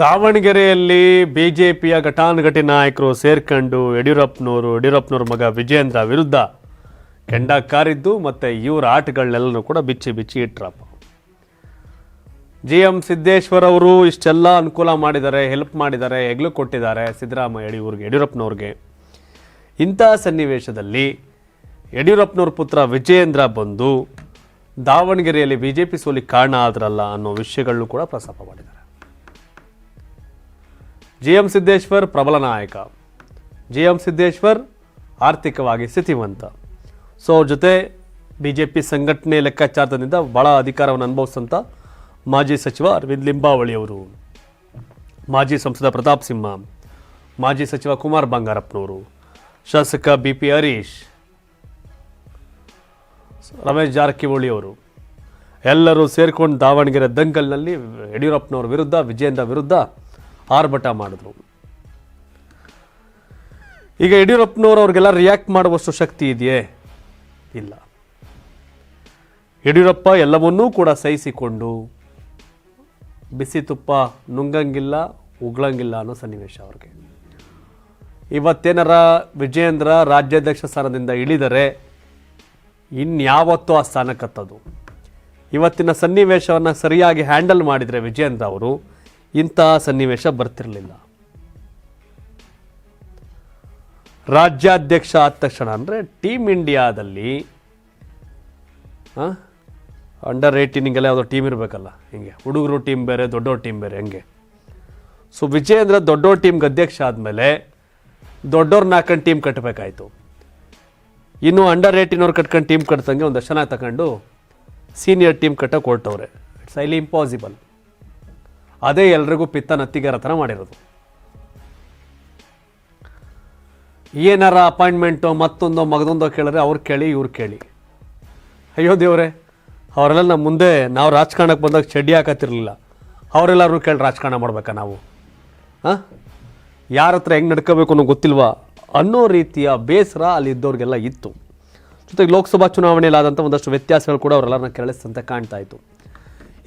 ದಾವಣಗೆರೆಯಲ್ಲಿ ಬಿಜೆಪಿಯ ಘಟಾನುಘಟಿ ನಾಯಕರು ಸೇರ್ಕೊಂಡು ಯಡಿಯೂರಪ್ಪನವರು, ಯಡಿಯೂರಪ್ಪನವ್ರ ಮಗ ವಿಜೇಂದ್ರ ವಿರುದ್ಧ ಕೆಂಡ ಕಾರಿದ್ದು ಮತ್ತೆ ಇವರ ಆಟಗಳನ್ನೆಲ್ಲನೂ ಕೂಡ ಬಿಚ್ಚಿ ಬಿಚ್ಚಿ ಇಟ್ರಪ್ಪ. ಜಿ ಎಂ ಸಿದ್ದೇಶ್ವರ್ ಅವರು ಇಷ್ಟೆಲ್ಲ ಅನುಕೂಲ ಮಾಡಿದ್ದಾರೆ ಹೆಲ್ಪ್ ಮಾಡಿದ್ದಾರೆ, ಹೆಗ್ಲು ಕೊಟ್ಟಿದ್ದಾರೆ ಸಿದ್ದರಾಮಯ್ಯ ಯಡಿಯೂರಿಗೆ, ಯಡಿಯೂರಪ್ಪನವ್ರಿಗೆ. ಇಂಥ ಸನ್ನಿವೇಶದಲ್ಲಿ ಯಡಿಯೂರಪ್ಪನವ್ರ ಪುತ್ರ ವಿಜಯೇಂದ್ರ ಬಂದು ದಾವಣಗೆರೆಯಲ್ಲಿ ಬಿ ಜೆ ಪಿ ಸೋಲಿಗೆ ಕಾರಣ ಆದ್ರಲ್ಲ ಅನ್ನೋ ವಿಷಯಗಳನ್ನು ಕೂಡ ಪ್ರಸ್ತಾಪ ಮಾಡಿದ್ದಾರೆ. ಜಿ ಎಂ ಸಿದ್ದೇಶ್ವರ್ ಪ್ರಬಲ ನಾಯಕ. ಜಿ ಎಂ ಸಿದ್ದೇಶ್ವರ್ ಆರ್ಥಿಕವಾಗಿ ಸ್ಥಿತಿವಂತ. ಸೊ ಅವ್ರ ಜೊತೆ ಬಿ ಜೆ ಪಿ ಸಂಘಟನೆ ಲೆಕ್ಕಾಚಾರದಿಂದ ಭಾಳ ಅಧಿಕಾರವನ್ನು ಅನುಭವಿಸಿದಂಥ ಮಾಜಿ ಸಚಿವ ಅರವಿಂದ್ ಲಿಂಬಾವಳಿಯವರು ಮಾಜಿ ಸಂಸದ ಪ್ರತಾಪ್ ಸಿಂಹ, ಮಾಜಿ ಸಚಿವ ಕುಮಾರ್ ಬಂಗಾರಪ್ಪನವರು, ಶಾಸಕ ಬಿ ಪಿ ಹರೀಶ್, ರಮೇಶ್ ಜಾರಕಿಹೊಳಿ ಅವರು, ಎಲ್ಲರೂ ಸೇರಿಕೊಂಡು ದಾವಣಗೆರೆ ದಂಗಲ್ನಲ್ಲಿ ಯಡಿಯೂರಪ್ಪನವ್ರ ವಿರುದ್ಧ, ವಿಜಯೇಂದ್ರ ವಿರುದ್ಧ ಆರ್ಭಟ ಮಾಡಿದ್ರು. ಈಗ ಯಡಿಯೂರಪ್ಪನವರು ಅವ್ರಿಗೆಲ್ಲ ರಿಯಾಕ್ಟ್ ಮಾಡುವಷ್ಟು ಶಕ್ತಿ ಇದೆಯೇ? ಇಲ್ಲ. ಯಡಿಯೂರಪ್ಪ ಎಲ್ಲವನ್ನೂ ಕೂಡ ಸಹಿಸಿಕೊಂಡು ಬಿಸಿ ತುಪ್ಪ ನುಂಗಂಗಿಲ್ಲ, ಉಗ್ಳಂಗಿಲ್ಲ ಅನ್ನೋ ಸನ್ನಿವೇಶ ಅವ್ರಿಗೆ. ಇವತ್ತೇನಾರ ವಿಜಯೇಂದ್ರ ರಾಜ್ಯಾಧ್ಯಕ್ಷ ಸ್ಥಾನದಿಂದ ಇಳಿದರೆ ಇನ್ಯಾವತ್ತೂ ಆ ಸ್ಥಾನಕ್ಕತ್ತದು. ಇವತ್ತಿನ ಸನ್ನಿವೇಶವನ್ನು ಸರಿಯಾಗಿ ಹ್ಯಾಂಡಲ್ ಮಾಡಿದರೆ ವಿಜಯೇಂದ್ರ ಅವರು ಇಂತಹ ಸನ್ನಿವೇಶ ಬರ್ತಿರಲಿಲ್ಲ. ರಾಜ್ಯಾಧ್ಯಕ್ಷ ಆದ ತಕ್ಷಣ ಅಂದರೆ ಟೀಮ್ ಇಂಡಿಯಾದಲ್ಲಿ ಅಂಡರ್ ಏಯ್ಟೀನಿಗೆಲ್ಲ ಯಾವುದೋ ಟೀಮ್ ಇರಬೇಕಲ್ಲ, ಹಿಂಗೆ. ಹುಡುಗರು ಟೀಮ್ ಬೇರೆ, ದೊಡ್ಡವ್ರ ಟೀಮ್ ಬೇರೆ, ಹಂಗೆ? ಸೊ ವಿಜಯೇಂದ್ರ ದೊಡ್ಡವ್ರ ಟೀಮ್ಗೆ ಅಧ್ಯಕ್ಷ ಆದಮೇಲೆ ದೊಡ್ಡೋರು ನಾಲ್ಕಂಡು ಟೀಮ್ ಕಟ್ಟಬೇಕಾಯ್ತು ಇನ್ನು ಅಂಡರ್ ಏಯ್ಟೀನವ್ರು ಕಟ್ಕೊಂಡು ಟೀಮ್ ಕಟ್ತಂಗೆ ಒಂದಷ್ಟು ಜನ ತಗೊಂಡು ಸೀನಿಯರ್ ಟೀಮ್ ಕಟ್ಟೋಕೆ ಹೊರಟವ್ರೆ. ಇಟ್ಸ್ ಐಲಿ ಇಂಪಾಸಿಬಲ್ ಅದೇ ಎಲ್ರಿಗೂ ಪಿತ್ತ ನತ್ತಿಗಾರ ಥರ ಮಾಡಿರೋದು. ಏನಾರ ಅಪಾಯಿಂಟ್ಮೆಂಟು ಮತ್ತೊಂದೋ ಮಗದೊಂದೋ ಕೇಳಿದ್ರೆ ಅವ್ರು ಕೇಳಿ, ಇವ್ರು ಕೇಳಿ. ಅಯ್ಯೋ ದೇವ್ರೆ, ಅವರೆಲ್ಲ ನಮ್ಮ ಮುಂದೆ ನಾವು ರಾಜಕಾರಣಕ್ಕೆ ಬಂದಾಗ ಚಡ್ಡಿ ಹಾಕತ್ತಿರಲಿಲ್ಲ. ಅವರೆಲ್ಲರೂ ಕೇಳಿ ರಾಜಕಾರಣ ಮಾಡ್ಬೇಕಾ ನಾವು? ಹಾಂ? ಯಾರ ಹತ್ರ ಹೆಂಗೆ ನಡ್ಕೋಬೇಕು ಅನ್ನೋ ಗೊತ್ತಿಲ್ವಾ? ಅನ್ನೋ ರೀತಿಯ ಬೇಸರ ಅಲ್ಲಿ ಇದ್ದವ್ರಿಗೆಲ್ಲ ಇತ್ತು. ಜೊತೆಗೆ ಲೋಕಸಭಾ ಚುನಾವಣೆಯಲ್ಲಿ ಆದಂಥ ಒಂದಷ್ಟು ವ್ಯತ್ಯಾಸಗಳು ಕೂಡ ಅವರೆಲ್ಲರನ್ನ ಕೆರಳಿಸ್ತಂತೆ ಕಾಣ್ತಾ ಇತ್ತು.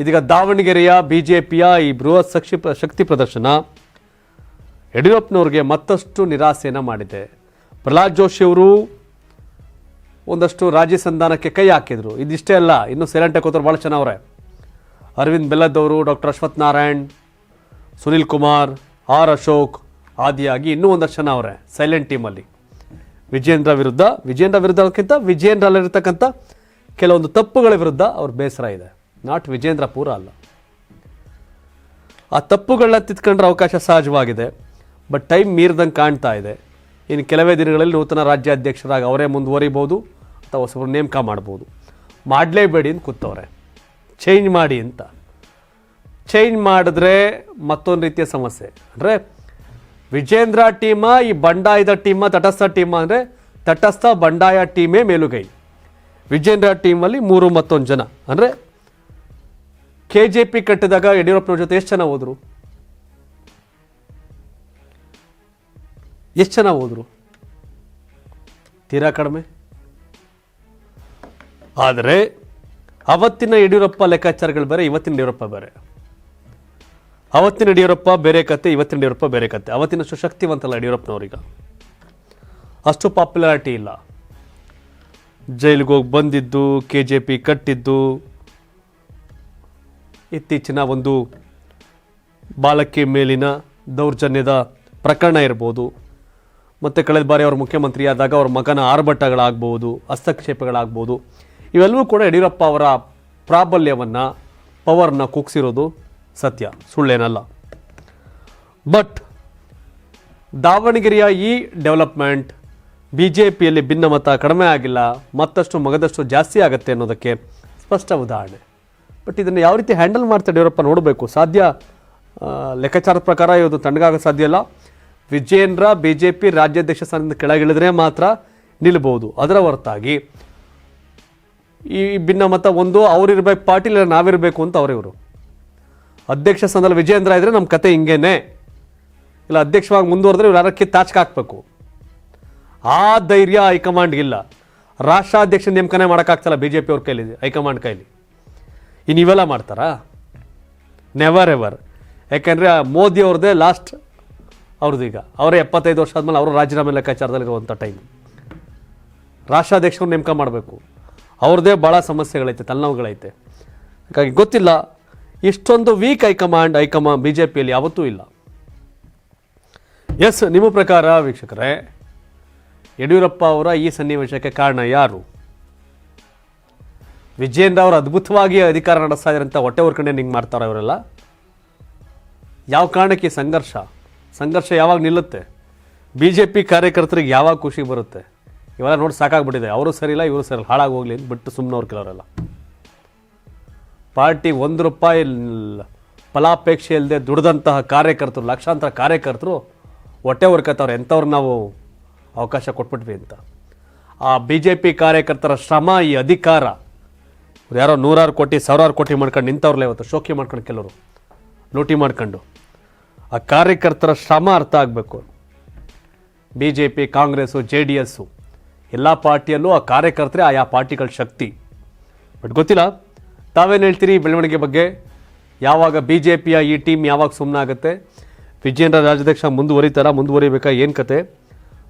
ಇದೀಗ ದಾವಣಗೆರೆಯ ಬಿಜೆಪಿಯ ಈ ಬೃಹತ್ ಶಕ್ತಿ ಶಕ್ತಿ ಪ್ರದರ್ಶನ ಯಡಿಯೂರಪ್ಪನವ್ರಿಗೆ ಮತ್ತಷ್ಟು ನಿರಾಸೆಯನ್ನು ಮಾಡಿದೆ. ಪ್ರಹ್ಲಾದ್ ಜೋಶಿ ಅವರು ಒಂದಷ್ಟು ರಾಜ್ಯ ಸಂಧಾನಕ್ಕೆ ಕೈ ಹಾಕಿದ್ರು. ಇದಿಷ್ಟೇ ಅಲ್ಲ, ಇನ್ನು ಸೈಲೆಂಟಾಗಿ ಕೂತರು ಭಾಳ ಚೆನ್ನಾವ್ರೆ. ಅರವಿಂದ್ ಬೆಲ್ಲದವರು ಡಾಕ್ಟರ್ ಅಶ್ವಥ್ ನಾರಾಯಣ್, ಸುನಿಲ್ ಕುಮಾರ್, ಆರ್ ಅಶೋಕ್, ಆದಿಯಾಗಿ ಇನ್ನೂ ಒಂದಷ್ಟು ಜನ ಅವರೇ, ಸೈಲೆಂಟ್ ಟೀಮಲ್ಲಿ ವಿಜೇಂದ್ರ ವಿರುದ್ಧ, ವಿಜೇಂದ್ರ ವಿರುದ್ಧಕ್ಕಿಂತ ವಿಜೇಂದ್ರಲ್ಲಿರ್ತಕ್ಕಂಥ ಕೆಲವೊಂದು ತಪ್ಪುಗಳ ವಿರುದ್ಧ ಅವ್ರ ಬೇಸರ ಇದೆ. ನಾಟ್ ವಿಜೇಂದ್ರ ಪೂರ ಅಲ್ಲ. ಆ ತಪ್ಪುಗಳನ್ನ ತಿತ್ಕೊಂಡ್ರೆ ಅವಕಾಶ ಸಹಜವಾಗಿದೆ ಬಟ್ ಟೈಮ್ ಮೀರಿದಂಗೆ ಕಾಣ್ತಾ ಇದೆ. ಇನ್ನು ಕೆಲವೇ ದಿನಗಳಲ್ಲಿ ನೂತನ ರಾಜ್ಯಾಧ್ಯಕ್ಷರಾಗಿ ಅವರೇ ಮುಂದುವರಿಬೋದು ಅಥವಾ ಹೊಸಬ್ರು ನೇಮಕ ಮಾಡ್ಬೋದು. ಮಾಡಲೇಬೇಡಿ ಅಂತ ಕೂತವ್ರೆ. ಚೇಂಜ್ ಮಾಡಿ ಅಂತ. ಚೇಂಜ್ ಮಾಡಿದ್ರೆ ಮತ್ತೊಂದು ರೀತಿಯ ಸಮಸ್ಯೆ. ಅಂದರೆ ವಿಜೇಂದ್ರ ಟೀಮ, ಈ ಬಂಡಾಯದ ಟೀಮ, ತಟಸ್ಥ ಟೀಮ ಅಂದರೆ ತಟಸ್ಥ ಬಂಡಾಯ ಟೀಮೇ ಮೇಲುಗೈ. ವಿಜೇಂದ್ರ ಟೀಮಲ್ಲಿ ಮೂರು ಮತ್ತೊಂದು ಜನ. ಅಂದರೆ ಕೆ ಜೆ ಪಿ ಕಟ್ಟಿದಾಗ ಯಡಿಯೂರಪ್ಪನವ್ರ ಜೊತೆ ಎಷ್ಟು ಜನ ಹೋದ್ರು? ಎಷ್ಟು ಜನ ಹೋದ್ರು? ತೀರಾ ಕಡಿಮೆ? ಆದರೆ ಅವತ್ತಿನ ಯಡಿಯೂರಪ್ಪ ಲೆಕ್ಕಾಚಾರಗಳು ಬೇರೆ, ಇವತ್ತಿನ ಯಡಿಯೂರಪ್ಪ ಬೇರೆ. ಅವತ್ತಿನ ಯಡಿಯೂರಪ್ಪ ಬೇರೆ ಕತೆ, ಇವತ್ತಿನ ಯಡಿಯೂರಪ್ಪ ಬೇರೆ ಕತೆ. ಅವತ್ತಿನಷ್ಟು ಶಕ್ತಿವಂತಲ್ಲ ಯಡಿಯೂರಪ್ಪನವ್ರೀಗ ಅಷ್ಟು ಪಾಪ್ಯುಲಾರಿಟಿ ಇಲ್ಲ. ಜೈಲಿಗೆ ಹೋಗಿ ಬಂದಿದ್ದು ಕೆ ಜೆ ಪಿ ಕಟ್ಟಿದ್ದು ಇತ್ತೀಚಿನ ಒಂದು ಬಾಲಕಿ ಮೇಲಿನ ದೌರ್ಜನ್ಯದ ಪ್ರಕರಣ ಇರ್ಬೋದು. ಮತ್ತು ಕಳೆದ ಬಾರಿ ಅವರು ಮುಖ್ಯಮಂತ್ರಿ ಆದಾಗ ಅವ್ರ ಮಗನ ಆರ್ಭಟಗಳಾಗ್ಬೋದು, ಹಸ್ತಕ್ಷೇಪಗಳಾಗ್ಬೋದು. ಇವೆಲ್ಲವೂ ಕೂಡ ಯಡಿಯೂರಪ್ಪ ಅವರ ಪ್ರಾಬಲ್ಯವನ್ನು, ಪವರ್ನ ಕುಗ್ಸಿರೋದು ಸತ್ಯ, ಸುಳ್ಳೇನಲ್ಲ. ಬಟ್ ದಾವಣಗೆರೆಯ ಈ ಡೆವಲಪ್ಮೆಂಟ್ ಬಿ ಜೆ ಪಿಯಲ್ಲಿ ಭಿನ್ನಮತ ಕಡಿಮೆ ಆಗಿಲ್ಲ, ಮತ್ತಷ್ಟು ಮಗದಷ್ಟು ಜಾಸ್ತಿ ಆಗುತ್ತೆ ಅನ್ನೋದಕ್ಕೆ ಸ್ಪಷ್ಟ ಉದಾಹರಣೆ. ಬಟ್ ಇದನ್ನು ಯಾವ ರೀತಿ ಹ್ಯಾಂಡಲ್ ಮಾಡ್ತಾರೆ ಯಡಿಯೂರಪ್ಪ ನೋಡಬೇಕು. ಸಾಧ್ಯ ಲೆಕ್ಕಾಚಾರದ ಪ್ರಕಾರ ಇದು ತಣ್ಣಗಾಗೋ ಸಾಧ್ಯ ಇಲ್ಲ. ವಿಜೇಂದ್ರ ಬಿ ಜೆ ಪಿ ರಾಜ್ಯಾಧ್ಯಕ್ಷ ಸ್ಥಾನದಿಂದ ಕೆಳಗಿಳಿದ್ರೆ ಮಾತ್ರ ನಿಲ್ಬೋದು. ಅದರ ಹೊರತಾಗಿ ಈ ಭಿನ್ನಮತ ಒಂದು ಅವರಿರ್ಬೇಕು ಪಾರ್ಟಿ ಇಲ್ಲ, ನಾವಿರಬೇಕು ಅಂತ ಅವರಿವರು ಅಧ್ಯಕ್ಷ ಸ್ಥಾನದಲ್ಲಿ ವಿಜೇಂದ್ರ ಇದ್ರೆ ನಮ್ಮ ಕತೆ ಹಿಂಗೇನೆ. ಇಲ್ಲ, ಅಧ್ಯಕ್ಷವಾಗಿ ಮುಂದುವರೆದ್ರೆ ಇವ್ರು ಯಾರಕ್ಕೆ ತಾಚ್ಕ ಹಾಕ್ಬೇಕು. ಆ ಧೈರ್ಯ ಹೈಕಮಾಂಡ್ಗಿಲ್ಲ ರಾಷ್ಟ್ರಾಧ್ಯಕ್ಷ ನೇಮಕನೇ ಮಾಡೋಕ್ಕಾಗ್ತಲ್ಲ ಬಿ ಜೆ ಪಿ ಅವ್ರ ಕೈಲಿ, ಹೈಕಮಾಂಡ್ ಕೈಲಿ. ಇನ್ನು ಇವೆಲ್ಲ ಮಾಡ್ತಾರಾ? ನೆವರ್ ಎವರ್ ಯಾಕೆಂದರೆ ಮೋದಿ ಅವ್ರದ್ದೇ ಲಾಸ್ಟ್ ಅವ್ರದ್ದು ಈಗ ಅವರೇ ಎಪ್ಪತ್ತೈದು ವರ್ಷ ಆದಮೇಲೆ ಅವರು ರಾಜೀನಾಮೆ ಲೆಕ್ಕಾಚಾರದಲ್ಲಿರುವಂಥ ಟೈಮ್ ರಾಷ್ಟ್ರಾಧ್ಯಕ್ಷರು ನೇಮಕ ಮಾಡಬೇಕು. ಅವ್ರದ್ದೇ ಭಾಳ ಸಮಸ್ಯೆಗಳೈತೆ, ತಲೆನೋವುಗಳೈತೆ. ಹಾಗಾಗಿ ಗೊತ್ತಿಲ್ಲ, ಇಷ್ಟೊಂದು ವೀಕ್ ಹೈಕಮಾಂಡ್ ಹೈಕಮಾ ಬಿ ಜೆ ಪಿಯಲ್ಲಿ ಯಾವತ್ತೂ ಇಲ್ಲ. ಎಸ್ ನಿಮ್ಮ ಪ್ರಕಾರ ವೀಕ್ಷಕರೇ, ಯಡಿಯೂರಪ್ಪ ಅವರ ಈ ಸನ್ನಿವೇಶಕ್ಕೆ ಕಾರಣ ಯಾರು? ವಿಜಯೇಂದ್ರ ಅವರು ಅದ್ಭುತವಾಗಿ ಅಧಿಕಾರ ನಡೆಸ್ತಾ ಇದ್ದಾರೆ ಅಂತ ಹೊಟ್ಟೆ ಹೊರ್ಕಂಡೆ ಹಿಂಗೆ ಮಾಡ್ತಾರೆ ಅವರೆಲ್ಲ ಯಾವ ಕಾರಣಕ್ಕೆ ಸಂಘರ್ಷ? ಸಂಘರ್ಷ ಯಾವಾಗ ನಿಲ್ಲುತ್ತೆ? ಬಿ ಜೆ ಪಿ ಕಾರ್ಯಕರ್ತರಿಗೆ ಯಾವಾಗ ಖುಷಿ ಬರುತ್ತೆ? ಇವೆಲ್ಲ ನೋಡಿ ಸಾಕಾಗ್ಬಿಟ್ಟಿದೆ. ಅವರು ಸರಿಯಿಲ್ಲ ಇವರು ಸರಿ ಹಾಳಾಗಿ ಹೋಗ್ಲಿ ಅಂತ ಬಿಟ್ಟು ಸುಮ್ಮನವ್ರು ಕೆಲವರೆಲ್ಲ. ಪಾರ್ಟಿ ಒಂದು ರೂಪಾಯಿ ಫಲಾಪೇಕ್ಷೆ ಇಲ್ಲದೆ ದುಡ್ದಂತಹ ಕಾರ್ಯಕರ್ತರು, ಲಕ್ಷಾಂತರ ಕಾರ್ಯಕರ್ತರು ಹೊಟ್ಟೆ ಹೊರ್ಕತ್ತವ್ರೆ. ಎಂಥವ್ರು ನಾವು ಅವಕಾಶ ಕೊಟ್ಬಿಟ್ವಿ ಅಂತ. ಆ ಬಿ ಜೆ ಪಿ ಕಾರ್ಯಕರ್ತರ ಶ್ರಮ, ಈ ಅಧಿಕಾರ ಯಾರೋ ನೂರಾರು ಕೋಟಿ, ಸಾವಿರಾರು ಕೋಟಿ ಮಾಡ್ಕೊಂಡು ನಿಂತವ್ರಲ್ಲ ಇವತ್ತು, ಶೋಕಿ ಮಾಡ್ಕೊಂಡು ಕೆಲವರು. ಲೂಟಿ ಮಾಡ್ಕೊಂಡು. ಆ ಕಾರ್ಯಕರ್ತರ ಶ್ರಮ ಅರ್ಥ ಆಗಬೇಕು. B J P Congress J D S ಎಲ್ಲ ಪಾರ್ಟಿಯಲ್ಲೂ ಆ ಕಾರ್ಯಕರ್ತರೇ ಆಯಾ ಪಾರ್ಟಿಗಳ ಶಕ್ತಿ. ಬಟ್ ಗೊತ್ತಿಲ್ಲ, ತಾವೇನು ಹೇಳ್ತೀರಿ ಬೆಳವಣಿಗೆ ಬಗ್ಗೆ? ಯಾವಾಗ ಬಿ ಜೆ ಪಿಯ ಈ ಟೀಮ್ ಯಾವಾಗ ಸುಮ್ಮನಾಗುತ್ತೆ ವಿಜಯೇಂದ್ರ ರಾಜ್ಯಾಧ್ಯಕ್ಷ ಮುಂದುವರಿತಾರ? ಮುಂದುವರಿಬೇಕಾ? ಏನು ಕತೆ?